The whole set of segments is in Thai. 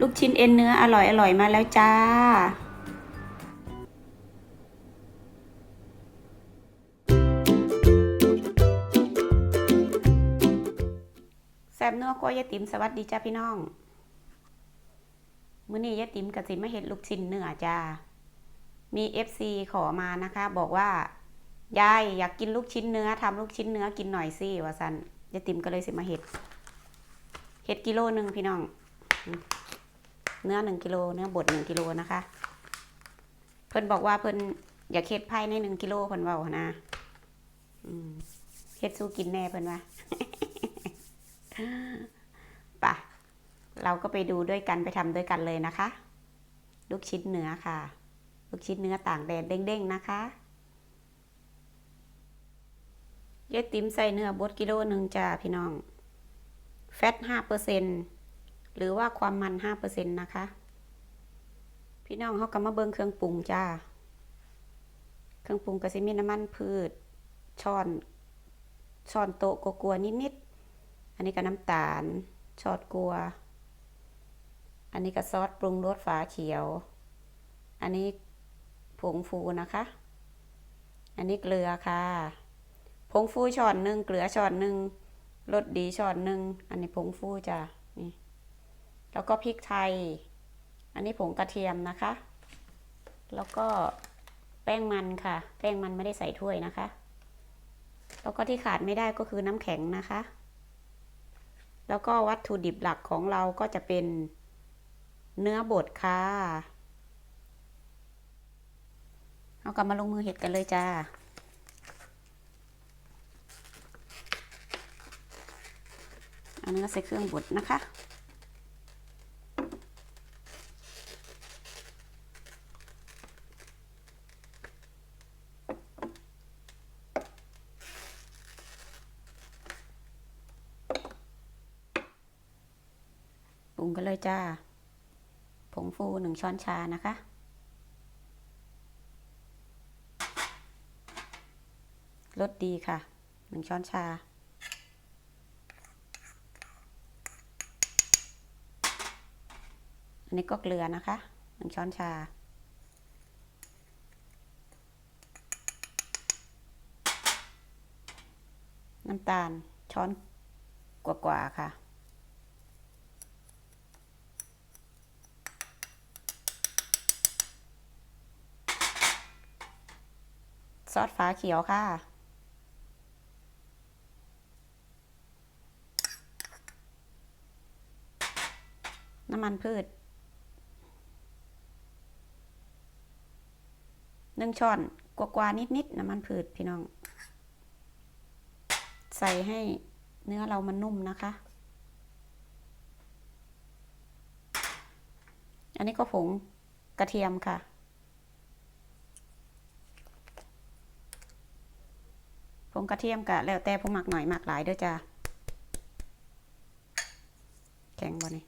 ลูกชิ้นเอ็นเนื้ออร่อยอร่อยมาแล้วจ้า แซบเนื้อกัวยายติ๋มสวัสดีจ้าพี่น้อง มื้อนี้ยายติ๋มกับสิมาเห็ดลูกชิ้นเนื้อจ้า มีเอฟซีขอมานะคะ บอกว่ายายอยากกินลูกชิ้นเนื้อทำลูกชิ้นเนื้อกินหน่อยสิว่าสันยายติ๋มก็เลยสิมาเห็ดเห็ดกิโลหนึ่งพี่น้อง เนื้อหนึ่งกิโลเนื้อบดหนึ่งกิโลนะคะ เพิ่นบอกว่าเพิ่นอยากเฮ็ดภายในหนึ่งกิโลเพิ่นเว้านะเฮ็ดสู้กินแน่เพิ่นว่าปะเราก็ไปดูด้วยกันไปทำด้วยกันเลยนะคะ ลูกชิ้นเนื้อค่ะ ลูกชิ้นเนื้อต่างแดนเด้งๆนะคะเยติ๋มใส่เนื้อบดกิโลหนึ่งจ้าพี่น้อง แฟตห้าเปอร์เซ็นต์ หรือว่าความมันห้าเปอร์เซ็นนะคะ พี่น้องเขาก็มาเบิ่งเครื่องปรุงจ้า เครื่องปรุงก็สิมีน้ำมันพืชช้อนช้อนโต๊ะกลัวๆนิดๆ อันนี้ก็น้ำตาลช้อนกลัว อันนี้ก็ซอสปรุงรสฝาเขียว อันนี้ผงฟูนะคะ อันนี้เกลือค่ะ ผงฟูช้อนหนึ่งเกลือช้อนหนึ่งรสดีช้อนหนึ่ง อันนี้ผงฟูจ้ะนี่ แล้วก็พริกไทย อันนี้ผงกระเทียมนะคะ แล้วก็แป้งมันค่ะ แป้งมันไม่ได้ใส่ถ้วยนะคะ แล้วก็ที่ขาดไม่ได้ก็คือน้ำแข็งนะคะ แล้วก็วัตถุดิบหลักของเราก็จะเป็นเนื้อบดค่ะ เอากลับมาลงมือเห็ดกันเลยจ้าเอาเนื้อใส่เครื่องบดนะคะ งกันเลยจ้า ผงฟูหนึ่งช้อนชานะคะ รสดีค่ะหนึ่งช้อนชา อันนี้ก็เกลือนะคะหนึ่งช้อนชาน้ำตาลช้อนกว่าๆค่ะ ซอสฟ้าเขียวค่ะ น้ำมันพืชหนึ่งช้อนกว่าๆนิดๆน้ำมันพืชพี่น้อง ใส่ให้เนื้อเรามันนุ่มนะคะ อันนี้ก็ผงกระเทียมค่ะ ผงกระเทียมกะแล้วแต่ผู้หมักหน่อยหมักหลายเด้อจ้าแข็งบ่นี่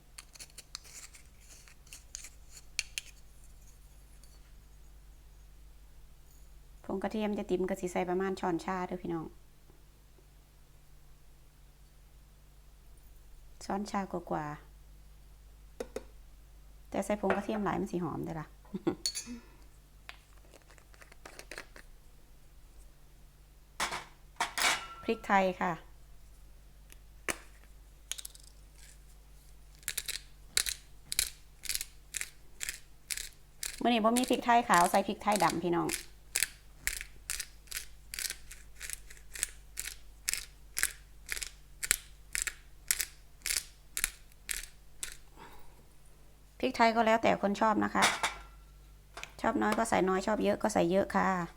ผงกระเทียมจะติ่มกะสิใส่ประมาณช้อนชาเด้อพี่น้องช้อนชากว่าๆแต่ใส่ผงกระเทียมหลายมันสีหอมเด้อล่ะ พริกไทยค่ะ เมื่อนี้บ่มีพริกไทยขาวใส่พริกไทยดำพี่น้องพริกไทยก็แล้วแต่คนชอบนะคะ ชอบน้อยก็ใส่น้อยชอบเยอะก็ใส่เยอะค่ะ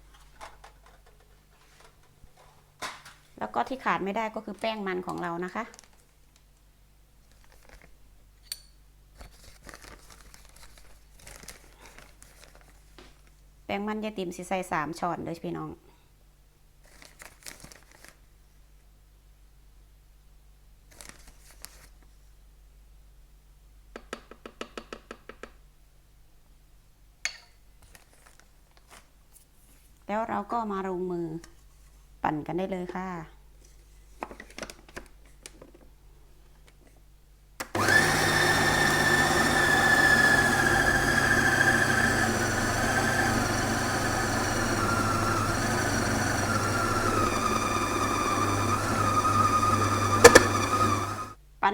แล้วก็ที่ขาดไม่ได้ก็คือแป้งมันของเรานะคะ แป้งมันยายติ๋มสิใส่สามช้อนเลยพี่น้องแล้วเราก็มาลงมือปั่นกันได้เลยค่ะ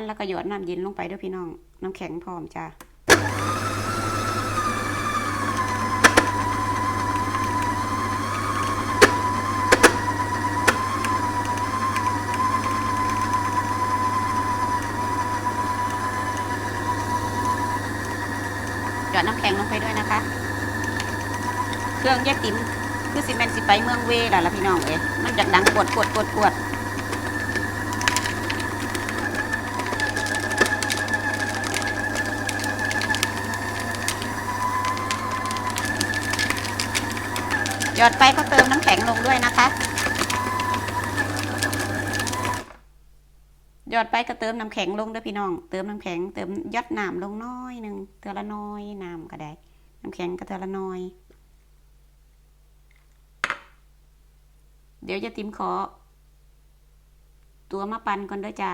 แล้วก็หยดน้ำเย็นลงไปด้วยพี่น้อง น้ำแข็งพร้อมจ้าหยอดน้ำแข็งลงไปด้วยนะคะ เครื่องแยกติ๋มคือสิแมนต์สิไปเมืองเวล่ะล่ะพี่น้องเอ้ยมันจากดังปวดปวดปวดปวด หยอดไปก็เติมน้ำแข็งลงด้วยนะคะ หยอดไปก็เติมน้ำแข็งลงด้วยพี่น้อง เติมน้ำแข็งเติมยัดน้ำลงน้อยหนึ่งเทือละน้อยน้ำก็ได้ น้ำแข็งก็เทือละน้อย เดี๋ยวจะติมขอ ตัวมาปันก่อนเด้วยจ้า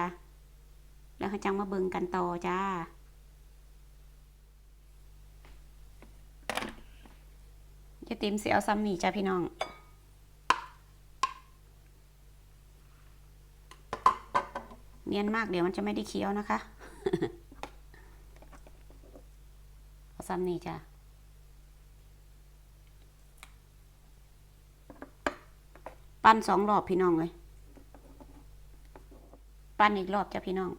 แล้วเขาจังมาเบิงกันต่อจ้า จะติมเสียเอาซ้ำนี่จ้าพี่น้องเนียนมากเดี๋ยวมันจะไม่ได้เคี้ยวนะคะเอาซ้ำนี่จ้าปั้นสองรอบพี่น้องเลย ปั้นอีกรอบจ้าพี่น้อง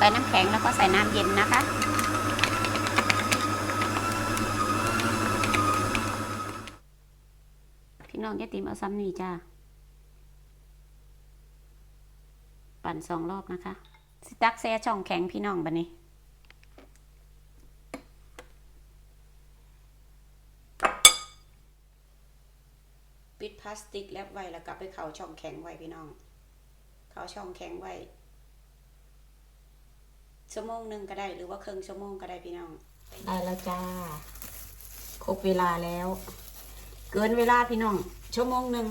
ใส่น้ำแข็งแล้วก็ใส่น้ำเย็นนะคะ พี่น้องอย่าติมเอาซ้ำนี่จ้าปั่นสองรอบนะคะ สิตักแซ่ช่องแข็งพี่น้องบันนี้ปิดพลาสติกแลบไว้แล้วกลับไปเข่าช่องแข็งไว้พี่น้อง เข่าช่องแข็งไว้ ชั่วโมงหนึ่งก็ได้ หรือว่าครึ่งชั่วโมงก็ได้พี่น้องได้แล้วจ้าครบเวลาแล้ว เกินเวลาพี่น้อง ชั่วโมงหนึ่ง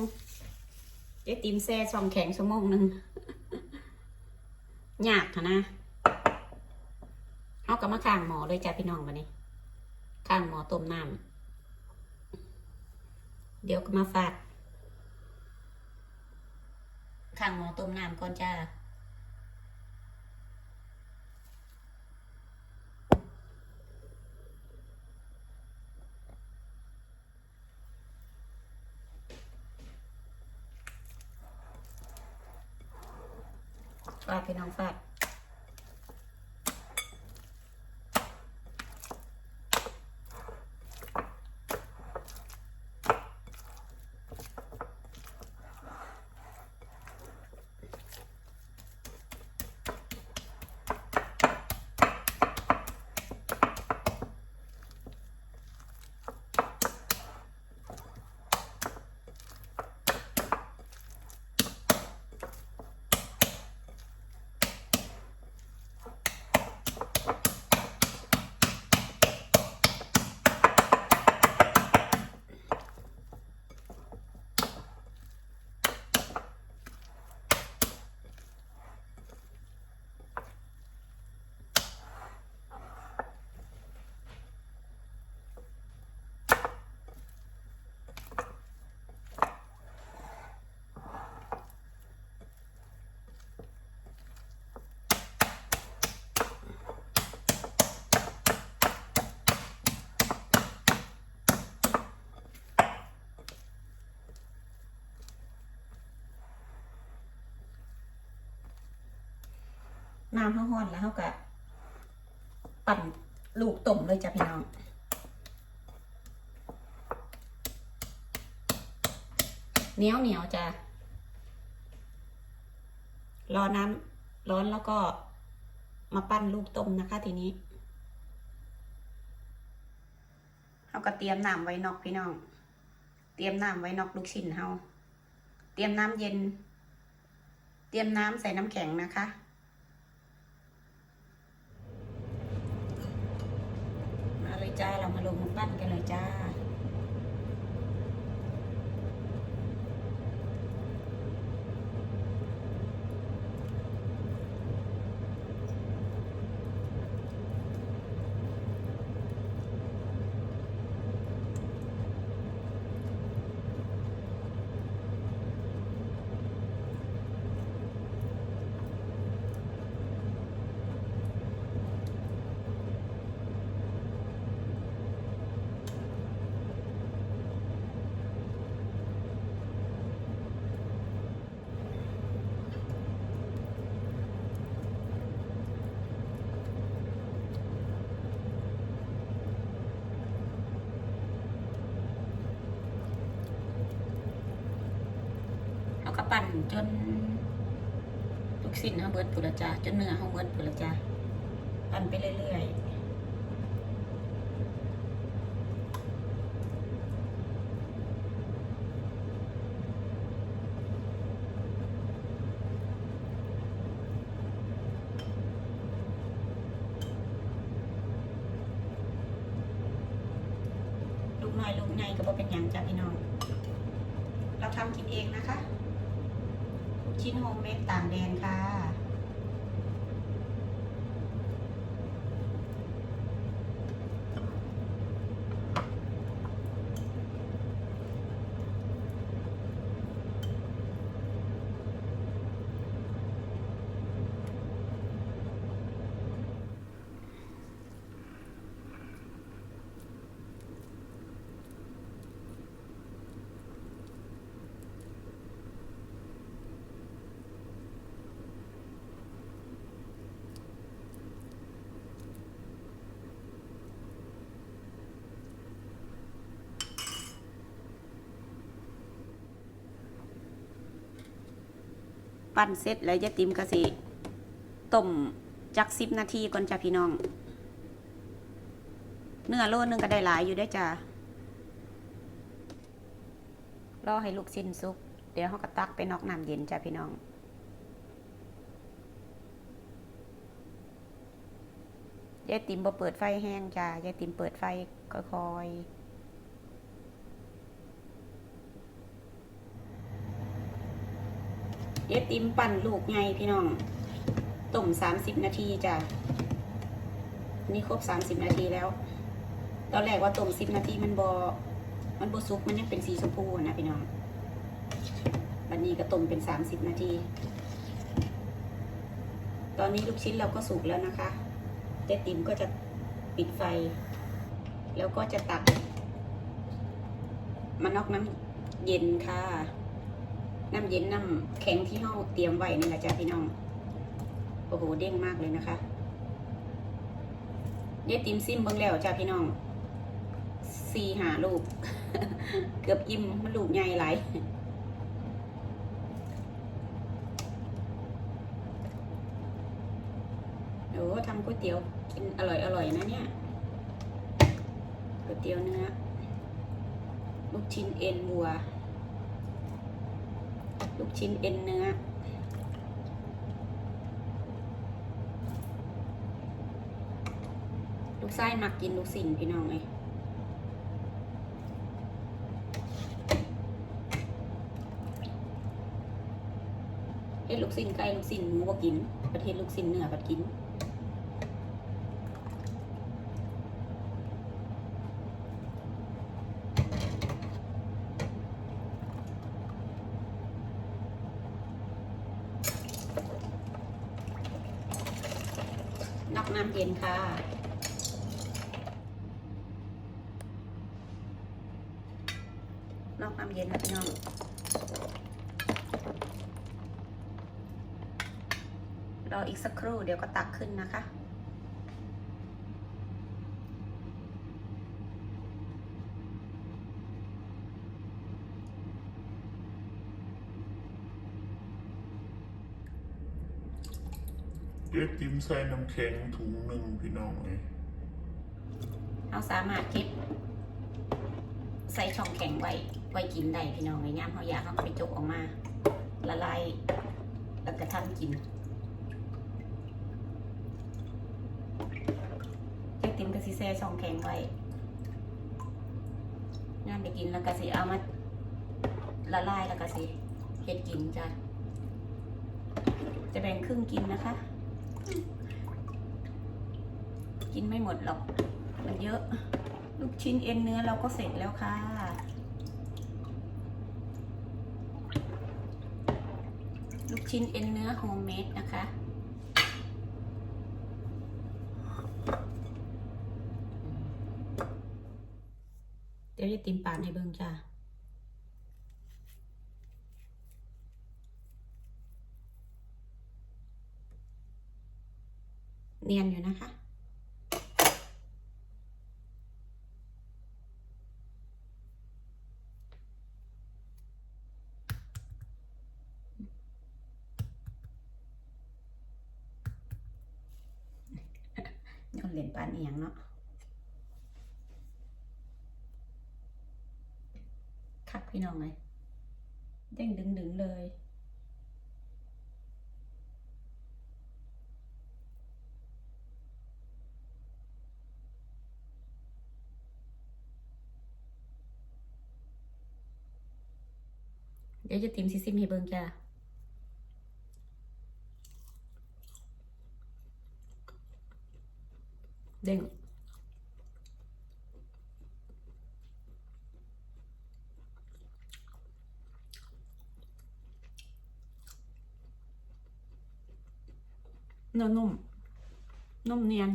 เจ๊ติมแซ่ช่องแข็งชั่วโมงหนึ่งยากค่ะนะเอากับมาข้างหมอเลยจ้าพี่น้องวันนี้ข้างหมอต้มน้ำเดี๋ยวก็มาฝาดข้างหมอต้มน้ำก่อนจ้า พี่น้องฟาด น้ำเขาห้อนแล้วเขาก็ปั่นลูกต้มเลยจ้ะพี่น้องเหนียวเหนียวจ้ะรอน้ำร้อนแล้วก็มาปั้นลูกต้มนะคะทีนี้เขาก็เตรียมน้ำไว้นอกพี่น้อง เตรียมน้ำไว้นอกลูกชิ้นเฮาเตรียมน้ำเย็น เตรียมน้ำใส่น้ำแข็งนะคะ มาเลย จ้า เรามาลงมือปั้นกันเลยจ้า ปั่นจนลูกสิ้นเฮาเบิดปุระจ้าจนเนื้อเฮาเบิดปุระจ้าปั่นไปเรื่อยๆ ลูกน้อยลูกใหญ่ก็บ่เป็นหยังจ้าพี่น้อง เราทำกินเองนะคะ ชิ้นโฮมเมดต่างแดนค่ะ ปั้นเสร็จแล้วยาติมก็สิต้มจักสิบนาทีก่อนจ้ะพี่น้อง เนื้อโลนึงก็ได้หลายอยู่ได้จ้ะรอให้ลูกชิ้นสุก เดี๋ยวเขาก็ตักไปนอกน้ำเย็นจ้ะพี่น้องยายติมบ่เปิดไฟแห้งจ้ะยายติมเปิดไฟค่อยๆ เย็ดติมปั่นลูกไงพี่น้องต้มสามสิบนาทีจ้ะนี่ครบสามสิบนาทีแล้ว ตอนแรกว่าต้มสิบนาทีมันบอมันบสุกมันยังเป็นสีชมพูนะพี่น้องบันนี้ก็ต้มเป็นสามสิบนาที ตอนนี้ลูกชิ้นเราก็สุกแล้วนะคะเจ๊ติ๋มก็จะปิดไฟ แล้วก็จะตัก มานอกน้ำเย็นค่ะ น้ำเย็นน้ำแข็งที่เราเตรียมไว้นี่แหละจ้ะพี่น้อง โอ้โหเด้งมากเลยนะคะเยติมซิมเบิ้งแล้วจ้ะพี่น้องสี่หาลูก เกือบอิ่มมันลูกใหญ่หลายโอ้ทำก๋วยเตี๋ยวกินอร่อยอร่อยนะเนี่ยก๋วยเตี๋ยวเนื้อลูกชิ้นเอ็นวัว ลูกชิ้นเอ็นเนื้อ ลูกไส้มักกินลูกสินพี่น้องเลยเฮ็ดลูกสินไก่ลูกสินหมูบ่กิน ประเทศลูกสินเนื้อบัดกิน นอกน้ำ เย็นค่ะ นอกน้ำเย็นนะพี่น้องรออีกสักครู่เดี๋ยวก็ตักขึ้นนะคะ เรียกติมใส่น้ำแข็งถุงหนึ่งพี่น้องเลยเราสามารถเก็บใส่ช่องแข็งไว้ไว้กินได้พี่น้องในย่ามเขาอยากเขาไปจกออกมา ละลายแล้วก็ทำกินเจ๊ติมก็สิแซ่ช่องแข็งไว้ย่ามไปกินแล้วก็สิเอามาละลายแล้วก็สิเฮ็ดกินจ้ะจะแบ่งครึ่งกินนะคะ กินไม่หมดหรอก มันเยอะ ลูกชิ้นเอ็นเนื้อเราก็เสร็จแล้วค่ะ ลูกชิ้นเอ็นเนื้อโฮมเมดนะคะเดี๋ยวจะติมปานให้เบิ่งจ้า เนียนอยู่นะคะ ยนเหรียญปานเอียงเนาะคักพี่น้องเลยยังดึงๆเลย ดี๋ยวจะติมซิซิมให้เบิ่งจ้าเด้งเนื้อนุ่ม นุ่มเนียน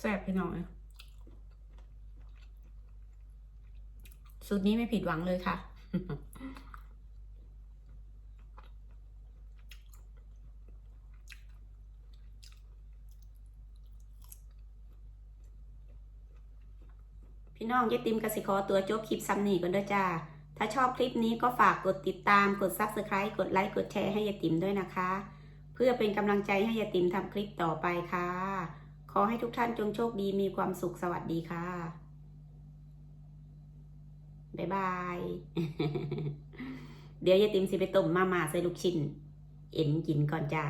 แซ่บพี่น้องเลยสูตรนี้ไม่ผิดหวังเลยค่ะ พี่น้องเยติมกสิคอตัวจบคลิปซ้ำนี่กันด้วยจ้า ถ้าชอบคลิปนี้ก็ฝากกดติดตาม กด Subscribe กดไลค์ กดแชร์ให้ยายติมด้วยนะคะ เพื่อเป็นกำลังใจให้ยายติมทำคลิปต่อไปค่ะ ขอให้ทุกท่านจงโชคดีมีความสุขสวัสดีค่ะ บ๊ายบาย เดี๋ยวยายติ๋มสิไปต้มมาม่าใส่ลูกชิ้น เอ็นกินก่อนจ้า